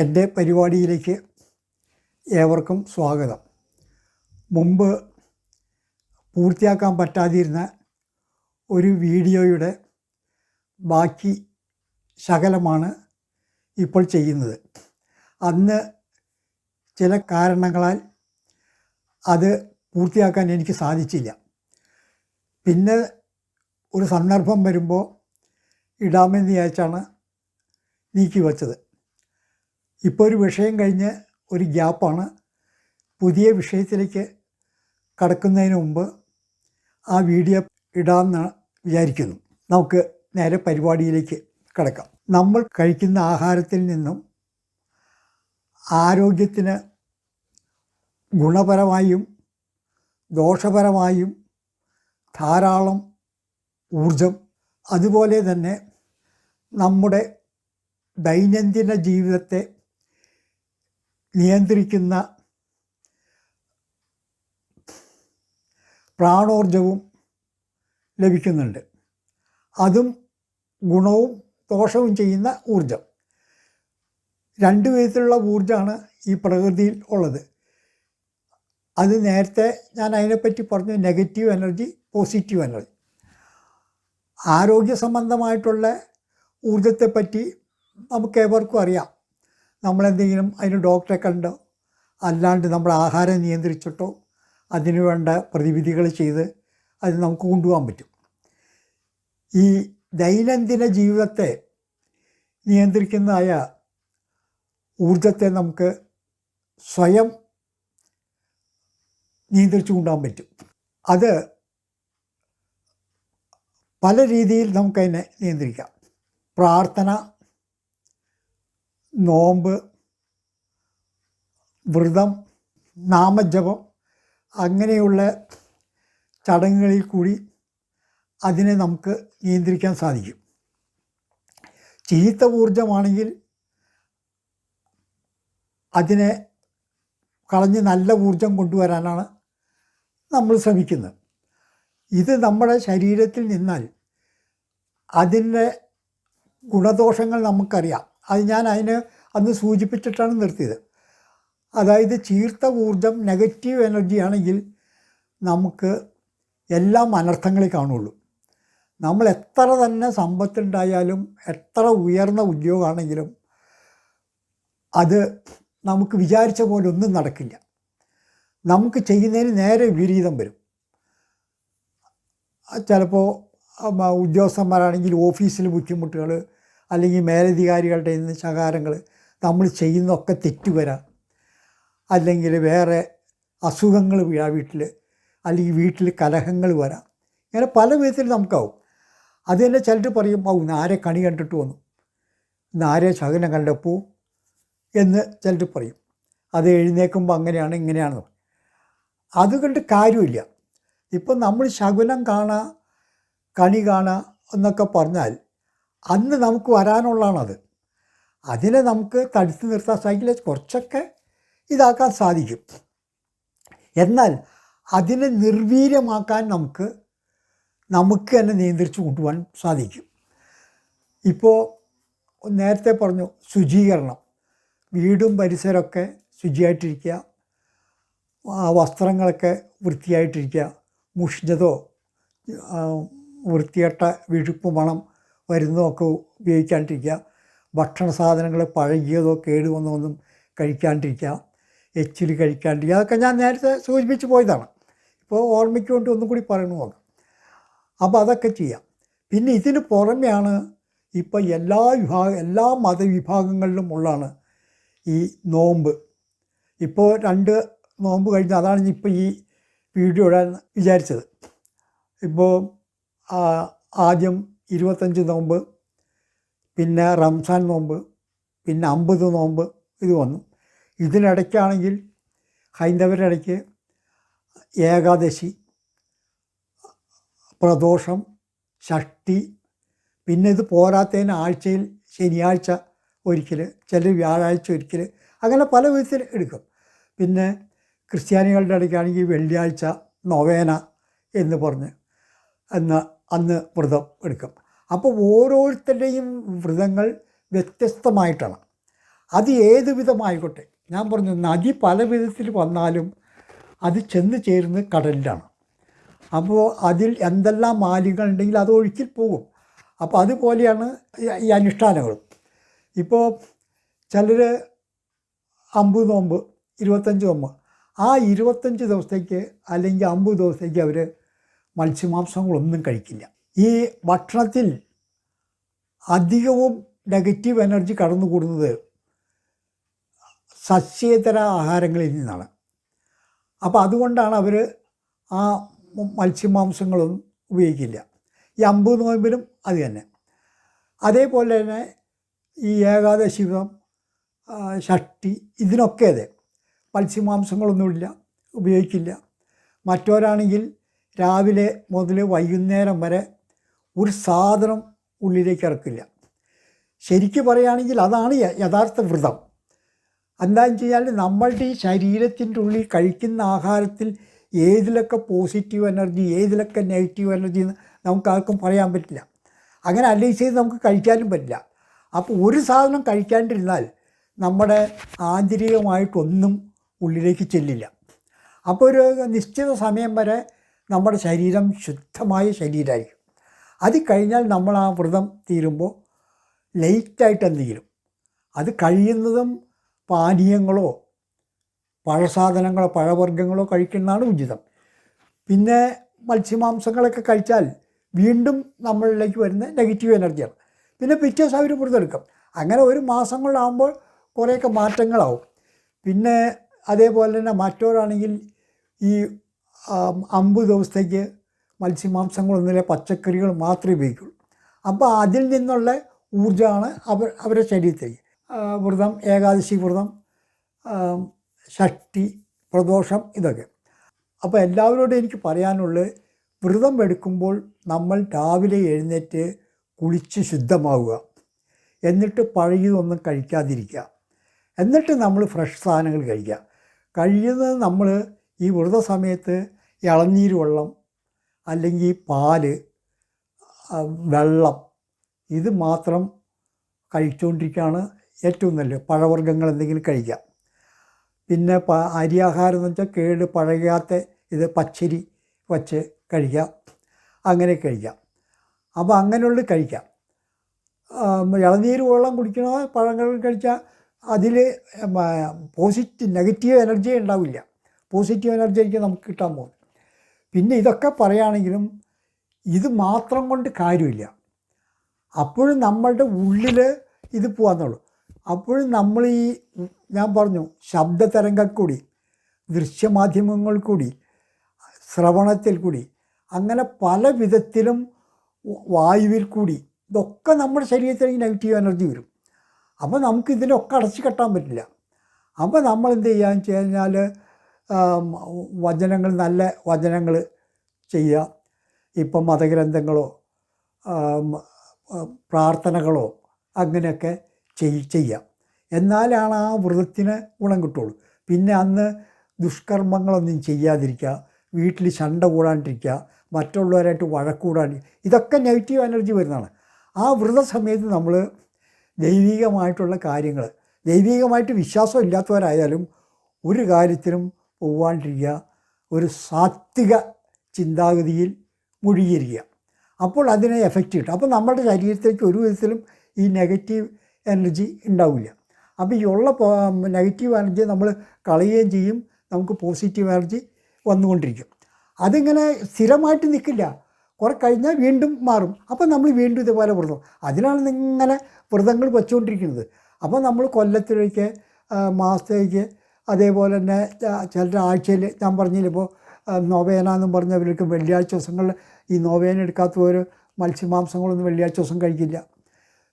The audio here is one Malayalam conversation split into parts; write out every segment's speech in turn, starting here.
എന്റെ പരിപാടിയിലേക്ക് ഏവർക്കും സ്വാഗതം. മുമ്പ് പൂർത്തിയാക്കാൻ പറ്റാതിരുന്ന ഒരു വീഡിയോയുടെ ബാക്കി ശകലമാണ് ഇപ്പോൾ ചെയ്യുന്നത്. അന്ന് ചില കാരണങ്ങളാൽ അത് പൂർത്തിയാക്കാൻ എനിക്ക് സാധിച്ചില്ല. പിന്നെ ഒരു സന്ദർഭം വരുമ്പോൾ ഇടാമെന്ന് വിചാരിച്ചാണ് നീക്കി വച്ചത്. ഇപ്പോൾ ഒരു വിഷയം കഴിഞ്ഞ് ഒരു ഗ്യാപ്പാണ്. പുതിയ വിഷയത്തിലേക്ക് കടക്കുന്നതിന് മുമ്പ് ആ വീഡിയോ ഇടാമെന്ന് വിചാരിക്കുന്നു. നമുക്ക് നേരെ പരിപാടിയിലേക്ക് കിടക്കാം. നമ്മൾ കഴിക്കുന്ന ആഹാരത്തിൽ നിന്നും ആരോഗ്യത്തിന് ഗുണപരമായും ദോഷപരമായും ധാരാളം ഊർജം. അതുപോലെ തന്നെ നമ്മുടെ ദൈനംദിന ജീവിതത്തെ നിയന്ത്രിക്കുന്ന പ്രാണോർജവും ലഭിക്കുന്നുണ്ട്. അതും ഗുണവും ദോഷവും ചെയ്യുന്ന ഊർജം. രണ്ട് വിധത്തിലുള്ള ഊർജമാണ് ഈ പ്രകൃതിയിൽ ഉള്ളത്. അത് നേരത്തെ ഞാൻ അതിനെപ്പറ്റി പറഞ്ഞു നെഗറ്റീവ് എനർജി പോസിറ്റീവ് എനർജി. ആരോഗ്യ സംബന്ധമായിട്ടുള്ള ഊർജത്തെപ്പറ്റി നമുക്ക് ഏവർക്കും അറിയാം. നമ്മളെന്തെങ്കിലും അതിന് ഡോക്ടറെ കണ്ടോ? അല്ലാണ്ട് നമ്മൾ ആഹാരം നിയന്ത്രിച്ചിട്ടോ അതിനുവേണ്ട പ്രതിവിധികൾ ചെയ്ത് അത് നമുക്ക് കൊണ്ടുപോകാൻ പറ്റും. ഈ ദൈനംദിന ജീവിതത്തെ നിയന്ത്രിക്കുന്നതായ ഊർജത്തെ നമുക്ക് സ്വയം നിയന്ത്രിച്ചു കൊണ്ടുപോകാൻ പറ്റും. അത് പല രീതിയിൽ നമുക്കതിനെ നിയന്ത്രിക്കാം. പ്രാർത്ഥന നോമ്പ് വ്രതം നാമജപം അങ്ങനെയുള്ള ചടങ്ങുകളിൽ കൂടി അതിനെ നമുക്ക് നിയന്ത്രിക്കാൻ സാധിക്കും. ചീത്ത ഊർജമാണെങ്കിൽ അതിനെ കളഞ്ഞ് നല്ല ഊർജം കൊണ്ടുവരാനാണ് നമ്മൾ ശ്രമിക്കുന്നത്. ഇത് നമ്മുടെ ശരീരത്തിൽ നിന്നാൽ അതിന്റെ ഗുണദോഷങ്ങൾ നമുക്കറിയാം. അത് ഞാൻ അതിന് അന്ന് സൂചിപ്പിച്ചിട്ടാണ് നിർത്തിയത്. അതായത് ചീർത്ത ഊർജം നെഗറ്റീവ് എനർജി ആണെങ്കിൽ നമുക്ക് എല്ലാം അനർത്ഥങ്ങളെ കാണുള്ളൂ. നമ്മൾ എത്ര തന്നെ സമ്പത്തുണ്ടായാലും എത്ര ഉയർന്ന ഉദ്യോഗമാണെങ്കിലും അത് നമുക്ക് വിചാരിച്ച പോലെ ഒന്നും നടക്കില്ല. നമുക്ക് ചെയ്യുന്നതിന് നേരെ വിപരീതം വരും. ചിലപ്പോൾ ഉദ്യോഗസ്ഥന്മാരാണെങ്കിൽ ഓഫീസിൽ ബുദ്ധിമുട്ടുകൾ അല്ലെങ്കിൽ മേലധികാരികളുടെ നിന്ന് ശകാരങ്ങൾ നമ്മൾ ചെയ്യുന്നതൊക്കെ തെറ്റ് വരാം അല്ലെങ്കിൽ വേറെ അസുഖങ്ങൾ വീഴാം വീട്ടിൽ അല്ലെങ്കിൽ വീട്ടിൽ കലഹങ്ങൾ വരാം. ഇങ്ങനെ പല വിധത്തിൽ നമുക്കാവും. അത് തന്നെ ചിലർ പറയും ഓ നാരെ കണി കണ്ടിട്ട് വന്നു? നാരെ ശകനം കണ്ടപ്പോൾ എന്ന് ചിലർ പറയും. അത് എഴുന്നേക്കുമ്പോൾ അങ്ങനെയാണ് ഇങ്ങനെയാണ് അതുകൊണ്ട് കാര്യമില്ല. ഇപ്പം നമ്മൾ ശകുനം കാണാ കണി കാണാ എന്നൊക്കെ പറഞ്ഞാൽ അന്ന് നമുക്ക് വരാനുള്ളതാണത്. അതിനെ നമുക്ക് തടുത്തു നിർത്താൻ സാധിക്കില്ല. കുറച്ചൊക്കെ ഇതാക്കാൻ സാധിക്കും. എന്നാൽ അതിനെ നിർവീര്യമാക്കാൻ നമുക്ക് നമുക്ക് തന്നെ നിയന്ത്രിച്ച് കൊണ്ടുപോകാൻ സാധിക്കും. ഇപ്പോൾ നേരത്തെ പറഞ്ഞു ശുചീകരണം. വീടും പരിസരമൊക്കെ ശുചിയായിട്ടിരിക്കുക. വസ്ത്രങ്ങളൊക്കെ വൃത്തിയായിട്ടിരിക്കുക. മുഷിഞ്ഞതോ വൃത്തികെട്ട വിഴുപ്പ് മണം വരുന്നതൊക്കെ ഉപയോഗിക്കാണ്ടിരിക്കുക ഭക്ഷണ സാധനങ്ങൾ പഴകിയതോ കേടുവന്നതൊന്നും കഴിക്കാണ്ടിരിക്കുക എച്ചിൽ കഴിക്കാണ്ടിരിക്കുക അതൊക്കെ ഞാൻ നേരത്തെ സൂചിപ്പിച്ച് പോയതാണ്. ഇപ്പോൾ ഓർമ്മയ്ക്ക് വേണ്ടി ഒന്നും കൂടി പറയണു നോക്കാം. അപ്പോൾ അതൊക്കെ ചെയ്യാം. പിന്നെ ഇതിന് പുറമെയാണ് ഇപ്പോൾ എല്ലാ വിഭാഗ എല്ലാ മതവിഭാഗങ്ങളിലും ഉള്ളതാണ് ഈ നോമ്പ്. ഇപ്പോൾ രണ്ട് നോമ്പ് കഴിഞ്ഞ് അതാണ് ഇപ്പോൾ ഈ വീഡിയോ ഇടാൻ വിചാരിച്ചത്. ഇപ്പോൾ ആദ്യം ഇരുപത്തഞ്ച് നോമ്പ് പിന്നെ റംസാൻ നോമ്പ് പിന്നെ അമ്പത് നോമ്പ് ഇത് വന്നു. ഇതിനിടയ്ക്കാണെങ്കിൽ ഹൈന്ദവരുടെ ഇടയ്ക്ക് ഏകാദശി പ്രദോഷം ഷഷ്ടി പിന്നെ ഇത് പോരാത്തതിന് ആഴ്ചയിൽ ശനിയാഴ്ച ഒരിക്കൽ ചിലർ വ്യാഴാഴ്ച ഒരിക്കൽ അങ്ങനെ പല വിധത്തിൽ എടുക്കും. പിന്നെ ക്രിസ്ത്യാനികളുടെ ഇടയ്ക്കാണെങ്കിൽ വെള്ളിയാഴ്ച നൊവേന എന്ന് പറഞ്ഞ് എന്ന് അന്ന് വ്രതം എടുക്കും. അപ്പോൾ ഓരോരുത്തരുടെയും വ്രതങ്ങൾ വ്യത്യസ്തമായിട്ടാണ്. അത് ഏത് വിധമായിക്കോട്ടെ? ഞാൻ പറഞ്ഞു നദി പല വിധത്തിൽ വന്നാലും അത് ചെന്ന് ചേരുന്നത് കടലിലാണ്. അപ്പോൾ അതിൽ എന്തെല്ലാം മാലിന്യങ്ങൾ ഉണ്ടെങ്കിൽ അത് ഒഴുക്കിൽ പോകും. അപ്പോൾ അതുപോലെയാണ് ഈ- അനുഷ്ഠാനങ്ങളും ഇപ്പോൾ ചിലർ അമ്പത് നോമ്പ് ഇരുപത്തഞ്ച് നോമ്പ്. ആ ഇരുപത്തഞ്ച് ദിവസത്തേക്ക് അല്ലെങ്കിൽ അമ്പത് ദിവസത്തേക്ക് അവർ മത്സ്യമാംസങ്ങളൊന്നും കഴിക്കില്ല. ഈ ഭക്ഷണത്തിൽ അധികവും നെഗറ്റീവ് എനർജി കടന്നുകൂടുന്നത് സസ്യേതര ആഹാരങ്ങളിൽ നിന്നാണ്. അപ്പോൾ അതുകൊണ്ടാണ് അവർ ആ മത്സ്യമാംസങ്ങളൊന്നും ഉപയോഗിക്കില്ല. ഈ അമ്പത് നോയമ്പിനും അത് തന്നെ. അതേപോലെ തന്നെ ഈ ഏകാദശി ആ, ഷഷ്ടി ഇതിനൊക്കെ അതെ. മത്സ്യമാംസങ്ങളൊന്നുമില്ല ഉപയോഗിക്കില്ല. മറ്റവരാണെങ്കിൽ രാവിലെ മുതൽ വൈകുന്നേരം വരെ ഒരു സാധനം ഉള്ളിലേക്ക് ഇറക്കില്ല. ശരിക്കും പറയുകയാണെങ്കിൽ അതാണ് യഥാർത്ഥ വ്രതം. എന്താണെന്ന് വെച്ച് നമ്മളുടെ ഈ ശരീരത്തിന്റെ ഉള്ളിൽ കഴിക്കുന്ന ആഹാരത്തിൽ ഏതിലൊക്കെ പോസിറ്റീവ് എനർജി ഏതിലൊക്കെ നെഗറ്റീവ് എനർജി എന്ന് നമുക്ക് ആർക്കും പറയാൻ പറ്റില്ല. അങ്ങനെ അനലൈസ് ചെയ്ത് നമുക്ക് കഴിക്കാനും പറ്റില്ല. അപ്പോൾ ഒരു സാധനം കഴിക്കാണ്ടിരുന്നാൽ നമ്മുടെ ആന്തരികമായിട്ടൊന്നും ഉള്ളിലേക്ക് ചെല്ലില്ല. അപ്പോൾ ഒരു നിശ്ചിത സമയം വരെ നമ്മുടെ ശരീരം ശുദ്ധമായ ശരീരമായിരിക്കും അത് കഴിഞ്ഞാൽ നമ്മൾ ആ വ്രതം തീരുമ്പോൾ ലൈറ്റായിട്ട് എന്തെങ്കിലും അത് കഴിയുന്നതും പാനീയങ്ങളോ പഴസാധനങ്ങളോ പഴവർഗങ്ങളോ കഴിക്കുന്നതാണ് ഉചിതം. പിന്നെ മത്സ്യമാംസങ്ങളൊക്കെ കഴിച്ചാൽ വീണ്ടും നമ്മളിലേക്ക് വരുന്ന നെഗറ്റീവ് എനർജിയാണ്. പിന്നെ പിറ്റേ ദിവസം അവർ വ്രതമെടുക്കും അങ്ങനെ ഒരു മാസം കൊണ്ടാകുമ്പോൾ കുറേയൊക്കെ മാറ്റങ്ങളാവും. പിന്നെ അതേപോലെ തന്നെ മറ്റവരാണെങ്കിൽ ഈ അമ്പത് ദിവസത്തേക്ക് മത്സ്യമാംസങ്ങളൊന്നുമില്ല പച്ചക്കറികൾ മാത്രമേ ഉപയോഗിക്കുള്ളൂ. അപ്പോൾ അതിൽ നിന്നുള്ള ഊർജമാണ് അവർ അവരുടെ ശരീരത്തേക്ക് വ്രതം ഏകാദശി വ്രതം ഷഷ്ടി പ്രദോഷം ഇതൊക്കെ. അപ്പോൾ എല്ലാവരോടും എനിക്ക് പറയാനുള്ളത് വ്രതം എടുക്കുമ്പോൾ നമ്മൾ രാവിലെ എഴുന്നേറ്റ് കുളിച്ച് ശുദ്ധമാവുക. എന്നിട്ട് പഴകിയതൊന്നും കഴിക്കാതിരിക്കുക. എന്നിട്ട് നമ്മൾ ഫ്രഷ് സാധനങ്ങൾ കഴിക്കുക. കഴിയുന്നത് നമ്മൾ ഈ വ്രത സമയത്ത് ഇളനീര് വെള്ളം അല്ലെങ്കിൽ പാൽ വെള്ളം ഇത് മാത്രം കഴിച്ചുകൊണ്ടിരിക്കുകയാണ് ഏറ്റവും നല്ലത്. പഴവർഗങ്ങൾ എന്തെങ്കിലും കഴിക്കാം. പിന്നെ പ അരിയാഹാരം എന്ന് വെച്ചാൽ കേട് പഴകാത്ത ഇത് പച്ചരി വച്ച് കഴിക്കാം. അങ്ങനെ കഴിക്കാം. അപ്പോൾ അങ്ങനെയുള്ളത് കഴിക്കാം. ഇളനീര് വെള്ളം കുടിക്കണോ പഴങ്ങൾ കഴിച്ചാൽ അതിൽ പോസിറ്റീവ് നെഗറ്റീവ് എനർജി ഉണ്ടാവില്ല. പോസിറ്റീവ് എനർജി ആയിരിക്കും നമുക്ക് കിട്ടാൻ പോകുന്നത്. പിന്നെ ഇതൊക്കെ പറയുകയാണെങ്കിലും ഇത് മാത്രം കൊണ്ട് കാര്യമില്ല. അപ്പോഴും നമ്മളുടെ ഉള്ളിൽ ഇത് പോകാന്നുള്ളൂ അപ്പോഴും നമ്മൾ ഈ ഞാൻ പറഞ്ഞു ശബ്ദ കൂടി ദൃശ്യമാധ്യമങ്ങൾ കൂടി ശ്രവണത്തിൽ കൂടി അങ്ങനെ പല വിധത്തിലും വായുവിൽ കൂടി ഇതൊക്കെ നമ്മുടെ ശരീരത്തിലേക്ക് നെഗറ്റീവ് എനർജി വരും. അപ്പോൾ നമുക്ക് ഇതിനൊക്കെ അടച്ചു കെട്ടാൻ പറ്റില്ല. അപ്പോൾ നമ്മൾ എന്ത് ചെയ്യാന്ന് വെച്ച് കഴിഞ്ഞാൽ വചനങ്ങൾ നല്ല വചനങ്ങൾ ചെയ്യുക. ഇപ്പം മതഗ്രന്ഥങ്ങളോ പ്രാർത്ഥനകളോ അങ്ങനെയൊക്കെ ചെയ് ചെയ്യാം. എന്നാലാണ് ആ വ്രതത്തിന് ഗുണം കിട്ടുള്ളൂ. പിന്നെ അന്ന് ദുഷ്കർമ്മങ്ങളൊന്നും ചെയ്യാതിരിക്കുക വീട്ടിൽ ശണ്ട കൂടാണ്ടിരിക്കുക മറ്റുള്ളവരായിട്ട് വഴക്കൂടാണ്ടിരിക്കുക ഇതൊക്കെ നെഗറ്റീവ് എനർജി വരുന്നതാണ്. ആ വ്രത സമയത്ത് നമ്മൾ ദൈവികമായിട്ടുള്ള കാര്യങ്ങൾ ദൈവികമായിട്ട് വിശ്വാസം ഇല്ലാത്തവരായാലും ഒരു കാര്യത്തിലും പോവാണ്ടിരിക്കുക. ഒരു സാത്വിക ചിന്താഗതിയിൽ മുഴുകിയിരിക്കുക. അപ്പോൾ അതിനെ എഫക്റ്റ് കിട്ടും. അപ്പോൾ നമ്മുടെ ശരീരത്തേക്ക് ഒരു വിധത്തിലും ഈ നെഗറ്റീവ് എനർജി ഉണ്ടാവില്ല. അപ്പോൾ ഈ ഉള്ള നെഗറ്റീവ് എനർജി നമ്മൾ കളയുകയും ചെയ്യും. നമുക്ക് പോസിറ്റീവ് എനർജി വന്നുകൊണ്ടിരിക്കും. അതിങ്ങനെ സ്ഥിരമായിട്ട് നിൽക്കില്ല. കുറെ കഴിഞ്ഞാൽ വീണ്ടും മാറും. അപ്പോൾ നമ്മൾ വീണ്ടും ഇതുപോലെ വ്രതം. അതിനാണ് ഇങ്ങനെ വ്രതങ്ങൾ വെച്ചുകൊണ്ടിരിക്കുന്നത്. അപ്പോൾ നമ്മൾ കൊല്ലത്തിലേക്ക് മാസത്തേക്ക് അതേപോലെ തന്നെ ചില ആഴ്ചയിൽ ഞാൻ പറഞ്ഞില്ലിപ്പോൾ നോവേന എന്നും പറഞ്ഞവർക്ക് വെള്ളിയാഴ്ച ദിവസങ്ങളിൽ ഈ നോവേന എടുക്കാത്തവർ മത്സ്യമാംസങ്ങളൊന്നും വെള്ളിയാഴ്ച ദിവസം കഴിക്കില്ല.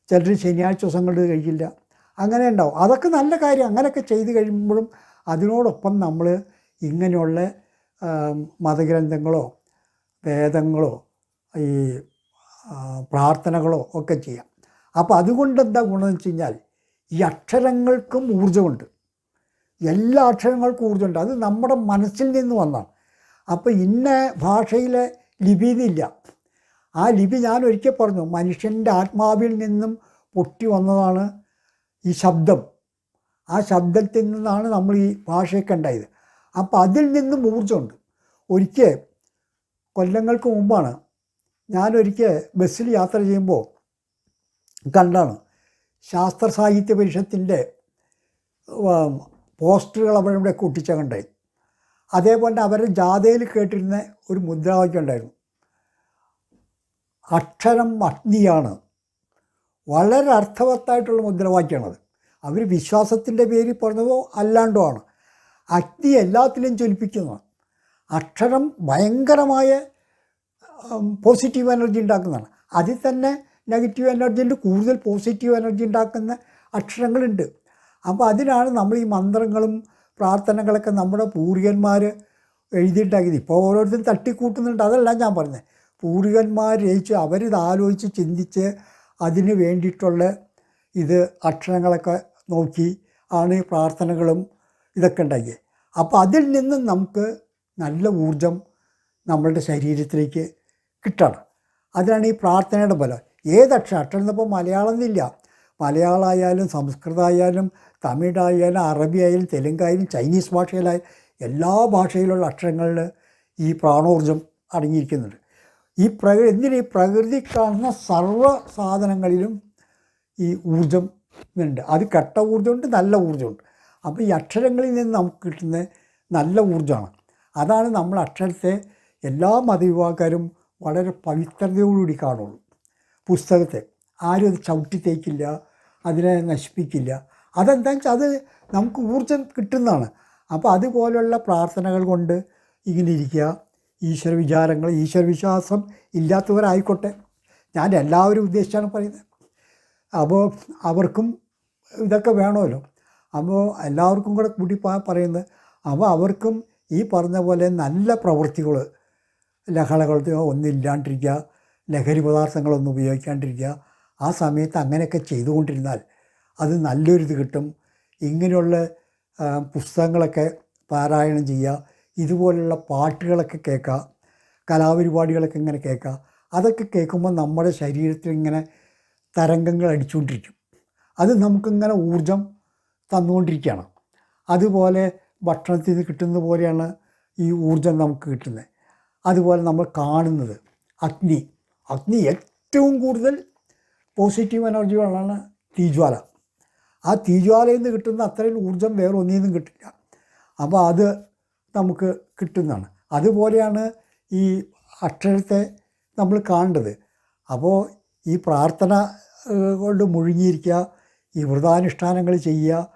ചിലർ ശനിയാഴ്ച ദിവസങ്ങളിൽ കഴിക്കില്ല. അങ്ങനെ ഉണ്ടാവും. അതൊക്കെ നല്ല കാര്യം. അങ്ങനെയൊക്കെ ചെയ്ത് കഴിയുമ്പോഴും അതിനോടൊപ്പം നമ്മൾ ഇങ്ങനെയുള്ള മതഗ്രന്ഥങ്ങളോ വേദങ്ങളോ ഈ പ്രാർത്ഥനകളോ ഒക്കെ ചെയ്യാം. അപ്പോൾ അതുകൊണ്ട് എന്താ ഗുണമെന്ന് വെച്ച് കഴിഞ്ഞാൽ ഈ അക്ഷരങ്ങൾക്കും ഊർജമുണ്ട്. എല്ലാ അക്ഷരങ്ങൾക്കും ഊർജമുണ്ട് അത് നമ്മുടെ മനസ്സിൽ നിന്ന് വന്നാണ് അപ്പോൾ ഇന്ന ഭാഷയിലെ ലിപി എന്നില്ല. ആ ലിപി ഞാൻ ഒരിക്കൽ പറഞ്ഞു മനുഷ്യന്റെ ആത്മാവിൽ നിന്നും പൊട്ടി വന്നതാണ് ഈ ശബ്ദം. ആ ശബ്ദത്തിൽ നിന്നാണ് നമ്മൾ ഈ ഭാഷയൊക്കെ ഉണ്ടായത്. അപ്പോൾ അതിൽ നിന്നും ഊർജമുണ്ട്. ഒരിക്കൽ കൊല്ലങ്ങൾക്ക് മുമ്പാണ് ഞാനൊരിക്കൽ ബസ്സിൽ യാത്ര ചെയ്യുമ്പോൾ കണ്ടാണ് ശാസ്ത്ര സാഹിത്യ പരിഷത്തിന്റെ പോസ്റ്ററുകൾ അവിടെ ഇവിടെ കൂട്ടിച്ചകണ്ടായി അതേപോലെ അവരുടെ ജാഥയിൽ കേട്ടിരുന്ന ഒരു മുദ്രാവാക്യം ഉണ്ടായിരുന്നു. അക്ഷരം അഗ്നിയാണ്. വളരെ അർത്ഥവത്തായിട്ടുള്ള മുദ്രാവാക്യമാണത് അവർ വിശ്വാസത്തിന്റെ പേരിൽ പറഞ്ഞതോ അല്ലാണ്ടോ ആണ്. അഗ്നി എല്ലാത്തിലും ജ്വലിപ്പിക്കുന്നതാണ് അക്ഷരം ഭയങ്കരമായ പോസിറ്റീവ് എനർജി ഉണ്ടാക്കുന്നതാണ്. അതിൽ തന്നെ നെഗറ്റീവ് എനർജി ഉണ്ട് കൂടുതൽ പോസിറ്റീവ് എനർജി ഉണ്ടാക്കുന്ന അക്ഷരങ്ങളുണ്ട്. അപ്പോൾ അതിനാണ് നമ്മൾ ഈ മന്ത്രങ്ങളും പ്രാർത്ഥനകളൊക്കെ നമ്മുടെ പൂർവികന്മാർ എഴുതിയിട്ടാക്കിയത് ഇപ്പോൾ ഓരോരുത്തരും തട്ടിക്കൂട്ടുന്നുണ്ട്. അതല്ല ഞാൻ പറഞ്ഞത്. പൂർവികന്മാർ രചിച്ച് അവരിത് ആലോചിച്ച് ചിന്തിച്ച് അതിന് വേണ്ടിയിട്ടുള്ള ഇത് അക്ഷരങ്ങളൊക്കെ നോക്കി ആണ് പ്രാർത്ഥനകളും ഇതൊക്കെ ഉണ്ടാക്കിയത്. അപ്പോൾ അതിൽ നിന്നും നമുക്ക് നല്ല ഊർജം നമ്മളുടെ ശരീരത്തിലേക്ക് കിട്ടണം. അതിനാണ് ഈ പ്രാർത്ഥനയുടെ ബലം ഏത് അക്ഷരം? അക്ഷരം ഇപ്പോൾ മലയാളം എന്നില്ല. മലയാളമായാലും സംസ്കൃതമായാലും തമിഴായാലും അറബി ആയാലും തെലുങ്കായാലും ചൈനീസ് ഭാഷയിലായാലും എല്ലാ ഭാഷയിലുള്ള അക്ഷരങ്ങളിൽ ഈ പ്രാണോർജം അടങ്ങിയിരിക്കുന്നുണ്ട്. ഈ പ്രകൃതി എന്തിന് ഈ പ്രകൃതി കാണുന്ന സർവ സാധനങ്ങളിലും ഈ ഊർജം ഉണ്ട്. അത് കെട്ട ഊർജമുണ്ട് നല്ല ഊർജമുണ്ട് അപ്പോൾ ഈ അക്ഷരങ്ങളിൽ നിന്ന് നമുക്ക് കിട്ടുന്ന നല്ല ഊർജമാണ് അതാണ് നമ്മൾ അക്ഷരത്തെ എല്ലാ മതവിഭാഗക്കാരും വളരെ പവിത്രതയോടുകൂടി കാണുള്ളൂ. പുസ്തകത്തെ. ആരും അത് ചവിട്ടി തേക്കില്ല അതിനെ നശിപ്പിക്കില്ല. അതെന്താണെന്ന് വെച്ചാൽ അത് നമുക്ക് ഊർജം കിട്ടുന്നതാണ്. അപ്പോൾ അതുപോലുള്ള പ്രാർത്ഥനകൾ കൊണ്ട് ഇങ്ങനെ ഇരിക്കുക. ഈശ്വര വിചാരങ്ങൾ ഈശ്വര വിശ്വാസം ഇല്ലാത്തവരായിക്കോട്ടെ. ഞാൻ എല്ലാവരും ഉദ്ദേശിച്ചാണ് പറയുന്നത്. അപ്പോൾ അവർക്കും ഇതൊക്കെ വേണമല്ലോ. അപ്പോൾ എല്ലാവർക്കും കൂടെ കൂടി പറയുന്നത് അപ്പോൾ അവർക്കും ഈ പറഞ്ഞ പോലെ നല്ല പ്രവൃത്തികൾ ലഹളകൾ ഒന്നും ഇല്ലാണ്ടിരിക്കുക ലഹരി പദാർത്ഥങ്ങളൊന്നും ഉപയോഗിക്കാണ്ടിരിക്കുക. ആ സമയത്ത് അങ്ങനെയൊക്കെ ചെയ്തുകൊണ്ടിരുന്നാൽ അത് നല്ലൊരിത് കിട്ടും. ഇങ്ങനെയുള്ള പുസ്തകങ്ങളൊക്കെ പാരായണം ചെയ്യുക ഇതുപോലുള്ള പാട്ടുകളൊക്കെ കേൾക്കുക കലാപരിപാടികളൊക്കെ ഇങ്ങനെ കേൾക്കുക അതൊക്കെ കേൾക്കുമ്പോൾ നമ്മുടെ ശരീരത്തിൽ ഇങ്ങനെ തരംഗങ്ങൾ അടിച്ചുകൊണ്ടിരിക്കും. അത് നമുക്കിങ്ങനെ ഊർജം തന്നുകൊണ്ടിരിക്കുകയാണ്. അതുപോലെ ഭക്ഷണത്തിൽ നിന്ന് കിട്ടുന്നത് പോലെയാണ് ഈ ഊർജം നമുക്ക് കിട്ടുന്നത്. അതുപോലെ നമ്മൾ കാണുന്നത് അഗ്നി. അഗ്നി ഏറ്റവും കൂടുതൽ പോസിറ്റീവ് എനർജികളാണ് തീജ്വാല. ആ തീജ്വാലയിൽ നിന്ന് കിട്ടുന്ന അത്രയും ഊർജം വേറെ ഒന്നിൽ നിന്നും കിട്ടില്ല. അപ്പോൾ അത് നമുക്ക് കിട്ടുന്നതാണ്. അതുപോലെയാണ് ഈ അക്ഷരത്തെ നമ്മൾ കാണേണ്ടത്. അപ്പോൾ ഈ പ്രാർത്ഥന കൊണ്ട് മുഴുകിയിരിക്കുക ഈ വ്രതാനുഷ്ഠാനങ്ങൾ ചെയ്യുക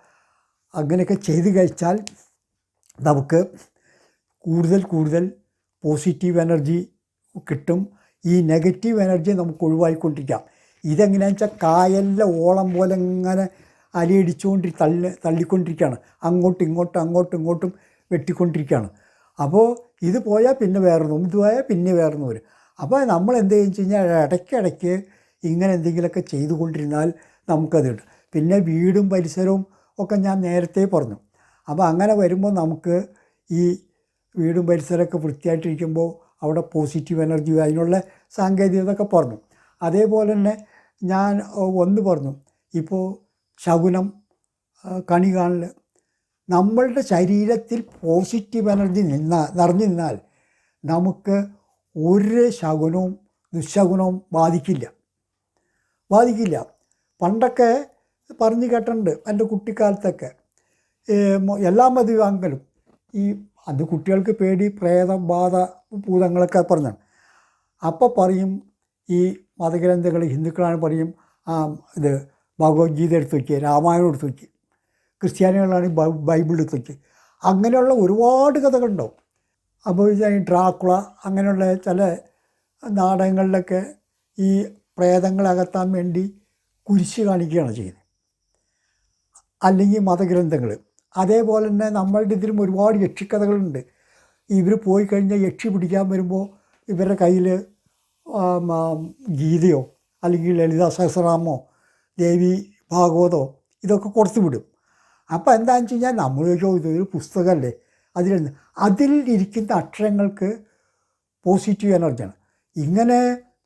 അങ്ങനെയൊക്കെ ചെയ്ത് കഴിച്ചാൽ നമുക്ക് കൂടുതൽ കൂടുതൽ പോസിറ്റീവ് എനർജി കിട്ടും. ഈ നെഗറ്റീവ് എനർജി നമുക്ക് ഒഴിവായിക്കൊണ്ടിരിക്കാം. ഇതെങ്ങനെയാണെന്ന് വെച്ചാൽ കായലിലെ ഓളം പോലെ ഇങ്ങനെ അലയടിച്ചുകൊണ്ട് തള്ളി തള്ളിക്കൊണ്ടിരിക്കുകയാണ്. അങ്ങോട്ടും ഇങ്ങോട്ടും അങ്ങോട്ടും ഇങ്ങോട്ടും വെട്ടിക്കൊണ്ടിരിക്കുകയാണ്. അപ്പോൾ ഇത് പോയാൽ പിന്നെ വേറൊന്നും ഇത് പോയാൽ പിന്നെ വേറൊന്നും വരും. അപ്പോൾ നമ്മൾ എന്ത് ചെയ്യുന്നു വെച്ച് കഴിഞ്ഞാൽ ഇടയ്ക്കിടയ്ക്ക് ഇങ്ങനെ എന്തെങ്കിലുമൊക്കെ ചെയ്തുകൊണ്ടിരുന്നാൽ നമുക്കത് പിന്നെ വീടും പരിസരവും ഒക്കെ ഞാൻ നേരത്തെ പറഞ്ഞു. അപ്പോൾ അങ്ങനെ വരുമ്പോൾ നമുക്ക് ഈ വീടും പരിസരമൊക്കെ വൃത്തിയായിട്ടിരിക്കുമ്പോൾ അവിടെ പോസിറ്റീവ് എനർജി അതിനുള്ള സാങ്കേതികതയൊക്കെ പറഞ്ഞു. അതേപോലെ തന്നെ ഞാൻ ഒന്ന് പറഞ്ഞു. ഇപ്പോൾ ശകുനം കണി കാണൽ നമ്മളുടെ ശരീരത്തിൽ പോസിറ്റീവ് എനർജി നിന്നാൽ നിറഞ്ഞു നിന്നാൽ നമുക്ക് ഒരു ശകുനവും ദുശകുനവും ബാധിക്കില്ല. ബാധിക്കില്ല. പണ്ടൊക്കെ പറഞ്ഞു കേട്ടിട്ടുണ്ട് എന്റെ കുട്ടിക്കാലത്തൊക്കെ. എല്ലാ മതിവാങ്കലും ഈ അത് കുട്ടികൾക്ക് പേടി പ്രേതം ബാധ ഭൂതങ്ങളൊക്കെ പറഞ്ഞാണ്. അപ്പോൾ പറയും ഈ മതഗ്രന്ഥങ്ങൾ ഹിന്ദുക്കളാണ് പറയും ഇത് ഭഗവത്ഗീത എടുത്ത് വയ്ക്കുക രാമായണം എടുത്ത് വയ്ക്കുക ക്രിസ്ത്യാനികളാണെങ്കിൽ ബൈബിൾ എടുത്ത് വയ്ക്കുക അങ്ങനെയുള്ള ഒരുപാട് കഥകളുണ്ടാവും. അപ്പോൾ ഈ ഡ്രാക്കുള അങ്ങനെയുള്ള ചില നാടകങ്ങളിലൊക്കെ ഈ പ്രേതങ്ങളകത്താൻ വേണ്ടി കുരിശ് കാണിക്കുകയാണ് ചെയ്യുന്നത്. അല്ലെങ്കിൽ മതഗ്രന്ഥങ്ങൾ. അതേപോലെ തന്നെ നമ്മളുടെ ഇതിലും ഒരുപാട് യക്ഷിക്കഥകളുണ്ട്. ഇവർ പോയി കഴിഞ്ഞാൽ യക്ഷി പിടിക്കാൻ വരുമ്പോൾ ഇവരുടെ കയ്യിൽ ഗീതയോ അല്ലെങ്കിൽ ലളിത സഹസ്രനാമോ ദേവി ഭാഗവതോ ഇതൊക്കെ കൊടുത്തു വിടും. അപ്പോൾ എന്താണെന്ന് വെച്ച് കഴിഞ്ഞാൽ നമ്മൾ ചോദിച്ചോ ഇതൊരു പുസ്തകമല്ലേ? അതിൽ അതിൽ ഇരിക്കുന്ന അക്ഷരങ്ങൾക്ക് പോസിറ്റീവ് എനർജിയാണ് ഇങ്ങനെ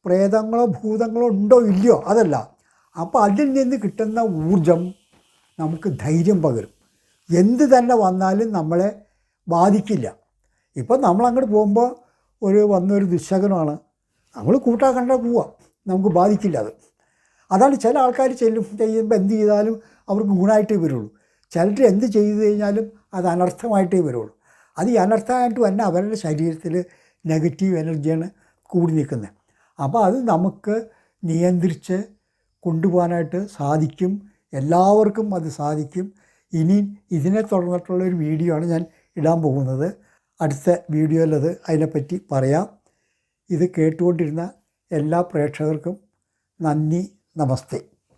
പ്രേതങ്ങളോ ഭൂതങ്ങളോ ഉണ്ടോ ഇല്ലയോ അതല്ല. അപ്പോൾ അതിൽ നിന്ന് കിട്ടുന്ന ഊർജം നമുക്ക് ധൈര്യം പകരും. എന്ത് തന്നെ വന്നാലും നമ്മളെ ബാധിക്കില്ല. ഇപ്പം നമ്മൾ അങ്ങോട്ട് പോകുമ്പോൾ ഒരു വന്നൊരു ദുശകനമാണ് നമ്മൾ കൂട്ടാക്കണ്ട പോവാം. നമുക്ക് ബാധിക്കില്ല അത്. അതാണ് ചില ആൾക്കാർ ചെല്ലും ചെയ്യുമ്പോൾ എന്ത് ചെയ്താലും അവർക്ക് ഗുണമായിട്ടേ വരുള്ളൂ. ചിലർ എന്ത് ചെയ്തു കഴിഞ്ഞാലും അത് അനർത്ഥമായിട്ടേ വരുള്ളൂ. അത് ഈ അനർത്ഥമായിട്ട് തന്നെ അവരുടെ ശരീരത്തിൽ നെഗറ്റീവ് എനർജിയാണ് കൂടി നിൽക്കുന്നത്. അപ്പോൾ അത് നമുക്ക് നിയന്ത്രിച്ച് കൊണ്ടുപോകാനായിട്ട് സാധിക്കും. എല്ലാവർക്കും അത് സാധിക്കും. ഇനി ഇതിനെ തുടർന്നിട്ടുള്ള ഒരു വീഡിയോ ആണ് ഞാൻ ഇടാൻ പോകുന്നത്. അടുത്ത വീഡിയോയിൽ അത് അതിനെപ്പറ്റി പറയാം. ഇത് കേട്ടുകൊണ്ടിരുന്ന എല്ലാ പ്രേക്ഷകർക്കും നന്ദി. നമസ്തേ.